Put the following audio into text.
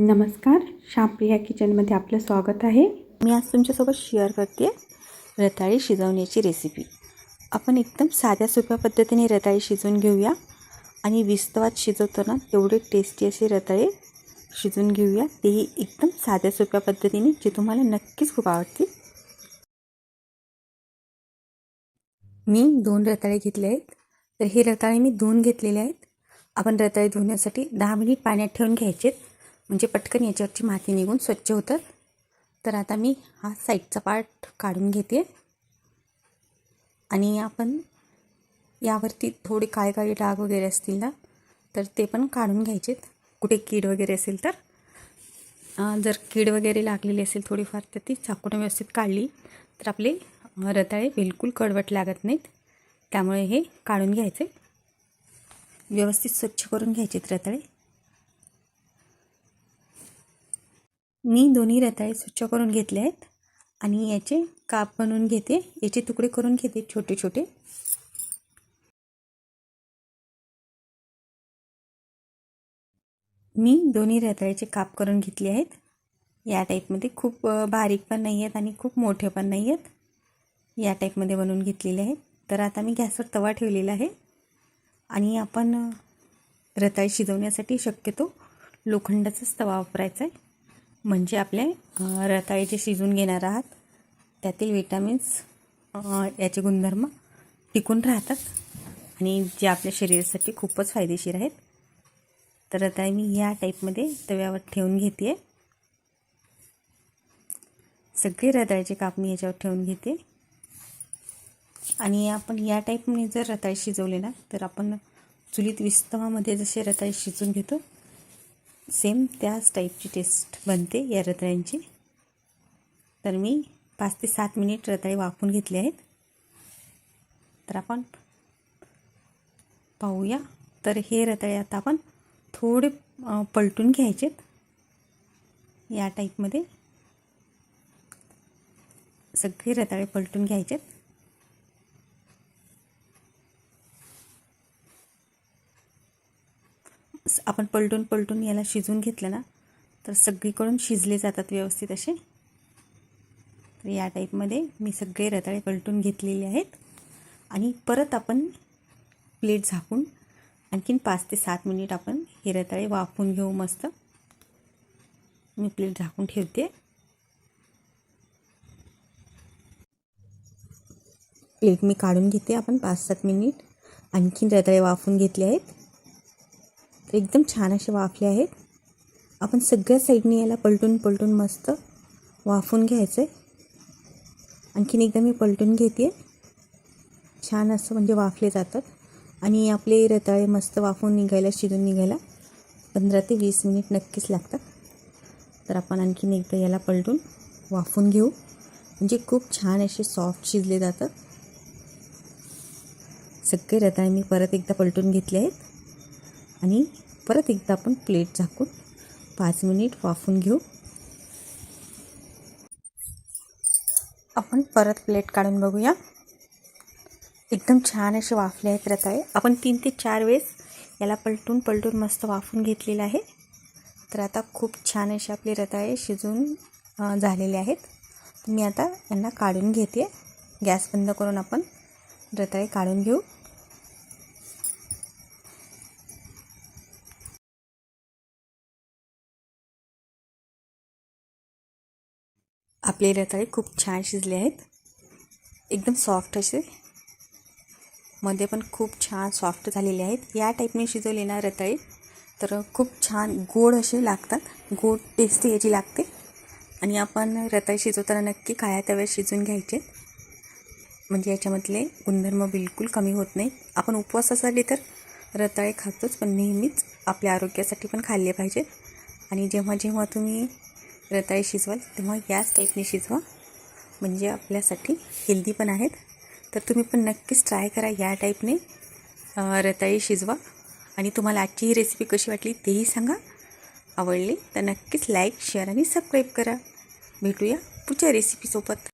नमस्कार शामप्रिया किचनमध्ये आपलं स्वागत आहे. मी आज तुमच्यासोबत शेअर करते रताळी शिजवण्याची रेसिपी आपण एकदम साध्या सोप्या पद्धतीने रताळी शिजवून घेऊया आणि विस्तवात शिजवताना तेवढे टेस्टी असे रताळे शिजवून घेऊया. तेही एकदम साध्या सोप्या पद्धतीने जे तुम्हाला नक्कीच खूप आवडतील. मी दोन रताळे घेतले आहेत. तर हे रताळे मी धुवून घेतलेले आहेत. आपण रताळे धुण्यासाठी दहा मिनिट पाण्यात ठेवून घ्यायचे म्हणजे पटकन याच्यावरची माती निघून स्वच्छ होतात तर आता मी हा साईडचा पार्ट काढून घेते. आणि आपण यावरती थोडे काळे काळे डाग वगैरे असतील ना तर ते पण काढून घ्यायचेत. कुठे कीड वगैरे असेल तर. जर कीड वगैरे लागलेली असेल थोडीफार तर ती चाकून व्यवस्थित काढली तर आपले रताळे बिलकुल कडवट लागत नाहीत. त्यामुळे हे काढून घ्यायचे. व्यवस्थित स्वच्छ करून घ्यायचेत रताळे. मी दोन्ही रताळे स्वच्छ करून घेतले आहेत आणि याचे काप बनवून घेते. याचे तुकडे करून घेते छोटे छोटे. मी दोन्ही रताळ्याचे काप करून घेतले आहेत. या टाईपमध्ये खूप बारीक पण नाही आहेत आणि खूप मोठे पण नाही आहेत. या टाईपमध्ये बनवून घेतलेले आहेत. तर आता मी गॅसवर तवा ठेवलेला आहे आणि आपण रताळी शिजवण्यासाठी शक्यतो लोखंडाचाच तवा वापरायचा आहे. म्हणजे आपले रताळीचे रताळे जे शिजून घेणार आहात. त्यातील विटॅमिन्स याचे गुणधर्म टिकून राहतात आणि जे आपल्या शरीरासाठी खूपच फायदेशीर आहेत. तर आता मी या टाईपमध्ये तव्यावर ठेवून घेते सगळे रताळ्याचे काप मी याच्यावर ठेवून घेते आणि आपण या टाईपने जर रताळे शिजवले ना तर आपण चुलीत विस्तवामध्ये जसे रताळे शिजून घेतो सेम त्याच टाईपची टेस्ट बनते या रताळ्यांची. तर मी पाच ते सात मिनिट रताळे वाफून घेतले आहेत. तर आपण पाहूया. तर हे रताळे आता आपण थोडे पलटून घ्यायचेत. या टाईपमध्ये सगळे रताळे पलटून घ्यायचेत. आपण पलटून पलटून याला शिजून घेतलं ना तर सगळीकडून शिजले जातात व्यवस्थित असे. तर या टाईपमध्ये मी सगळे रताळे पलटून घेतलेले आहेत. आणि परत आपण प्लेट झाकून आणखीन पाच ते सात मिनिट आपण हे रताळे वाफून घेऊ मस्त. मी प्लेट झाकून ठेवते. प्लेट मी काढून घेते आपण पाच सात मिनिट. आणखीन रताळे वाफून घेतले आहेत. तर एकदम छान असे वाफले आहेत. आपण सगळ्या साईडने याला पलटून पलटून मस्त वाफवून घ्यायचं आहे आणखीन एकदा मी पलटून घेते छान असं म्हणजे वाफले जातात. आणि आपले रताळे मस्त वाफवून निघायला शिजून निघायला पंधरा ते वीस मिनिट नक्कीच लागतात. तर आपण आणखीन एकदा याला पलटून वाफवून घेऊ. म्हणजे खूप छान असे सॉफ्ट शिजले जातात. सगळे रताळे मी परत एकदा पलटून घेतले आहेत. आणि परत एकदा आपण प्लेट झाकून पाच मिनिट वाफून घेऊ. आपण परत प्लेट काढून बघूया. एकदम छान असे वाफले आहेत रताळे आपण तीन ते चार वेळेस याला पलटून पलटून मस्त वाफून घेतलेलं आहे. तर आता खूप छान असे आपले रताळे शिजून झालेले आहेत. मी आता यांना काढून घेते. गॅस बंद करून आपण रताळे काढून घेऊ. आपले रताळे खूप छान शिजले आहेत. एकदम सॉफ्ट असे. मध्ये पण खूप छान सॉफ्ट झालेले आहेत. या टाईपने शिजवले ना रताळे तर खूप छान गोड असे लागतात. गोड टेस्ट याची लागते. आणि आपण रताळे शिजवताना नक्की काळ्या तव्यात शिजवून घ्यायचे. म्हणजे याच्यामधले गुणधर्म बिलकुल कमी होत नाही आपण उपवासासाठी तर रताळे खातोच पण नेहमीच आपल्या आरोग्यासाठी पण खाल्ले पाहिजेत आणि जेव्हा जेव्हा तुम्ही रताळे शिजवाल तेव्हा याच टाईपने शिजवा. म्हणजे आपल्यासाठी हेल्दी पण आहेत. तर तुम्ही पण नक्कीच ट्राय करा या टाईपने रताळी शिजवा. आणि तुम्हाला आजची ही रेसिपी कशी वाटली तेही सांगा. आवडली तर नक्कीच लाईक शेअर आणि सबस्क्राईब करा. भेटूया पुढच्या रेसिपीसोबत